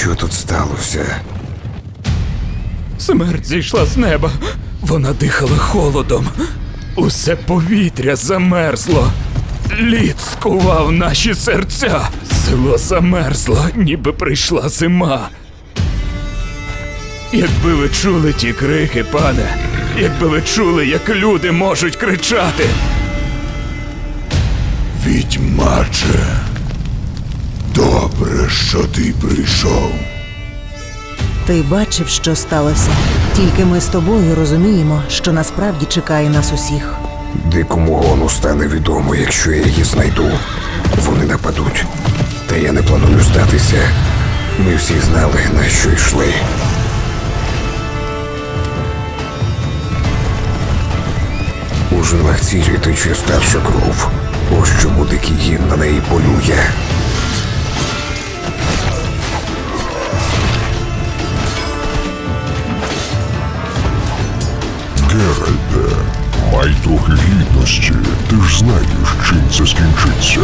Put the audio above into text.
Що тут сталося? Смерть зійшла з неба. Вона дихала холодом. Усе повітря замерзло. Лід скував наші серця. Село замерзло, ніби прийшла зима. Якби ви чули ті крики, пане, якби ви чули, як люди можуть кричати. Відьмаче. Що ти прийшов. Ти бачив, що сталося. Тільки ми з тобою розуміємо, що насправді чекає нас усіх. Дикому гону стане відомо, якщо я її знайду. Вони нападуть. Та я не планую здатися. Ми всі знали, на що йшли. У жилах цірі тече старша кров. Ось чому дикий гін на неї полює. Геральде, май гідності. Ти ж знаєш, чим це скінчиться.